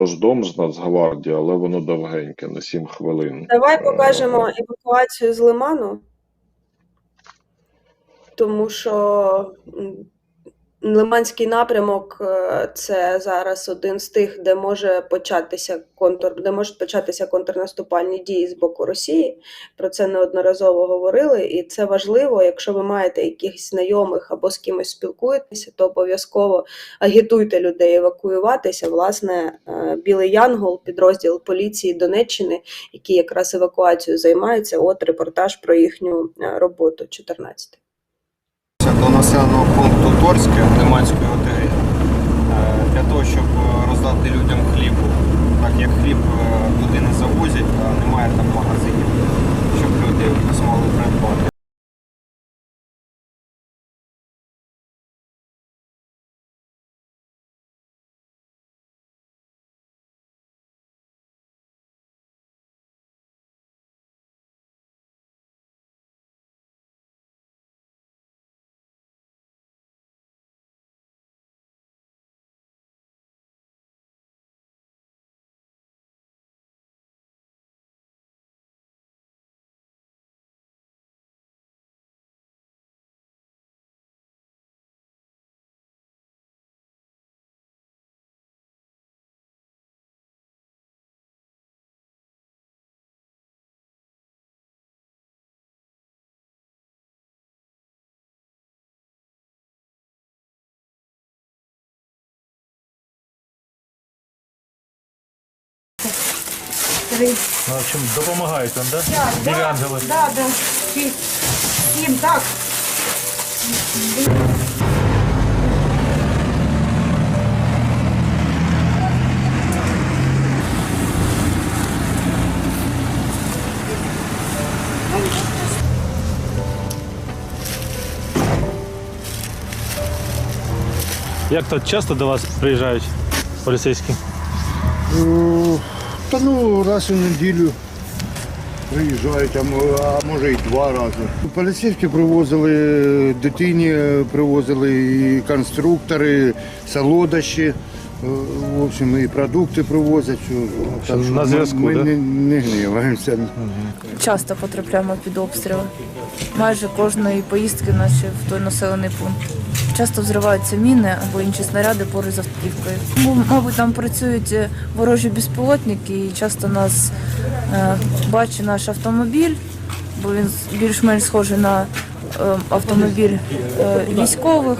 Тож дом з Нацгвардії, але воно довгеньке, на 7 хвилин. Давай покажемо евакуацію з Лиману, тому що Лиманський напрямок е, це зараз один з тих, де може початися контур, де можуть початися контрнаступальні дії з боку Росії. Про це неодноразово говорили, і це важливо. Якщо ви маєте якихось знайомих або з кимось спілкуєтеся, то обов'язково агітуйте людей евакуюватися. Власне, е, Білий Янгол, підрозділ поліції Донеччини, які якраз евакуацією займаються. От репортаж про їхню е, роботу 14. До населеного пункту Торське Лиманської ОТГ е, для того, щоб е, роздати людям хліб, так як хліб е, туди не завозять, а немає там магазинів, щоб люди Ну, в общем, допомагають вам, да? Білі ангели. Да, да. Шість, сім, так. Як то часто до вас приїжджають поліцейські? Та ну раз у неділю приїжджають, а може і два рази. Поліцейські привозили дитині, привозили і конструктори, солодощі. Е, В общем, і продукти привозять. що- Так що на зв'язку, Ми да? не, не гніваємося. часто потрапляємо під обстріли. Майже кожної поїздки наші в той населений пункт. Часто взриваються міни або інші снаряди поруч з автівкою. Бо, мабуть, там працюють е, ворожі безпілотники, і часто нас е, бачить наш автомобіль, бо він більш-менш схожий на е, автомобіль е, військових,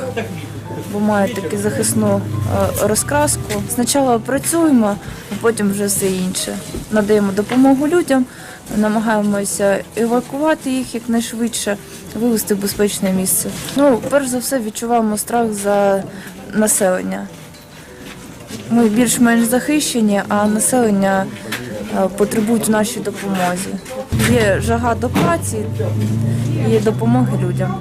бо має таку захисну е, розкраску. Спочатку працюємо, а потім вже все інше. Надаємо допомогу людям, намагаємося евакувати їх якнайшвидше, вивезти в безпечне місце. Ну, перш за все, відчуваємо страх за населення. Ми більш-менш захищені, а населення е, потребують в нашій допомозі. Є жага до праці і допомоги людям.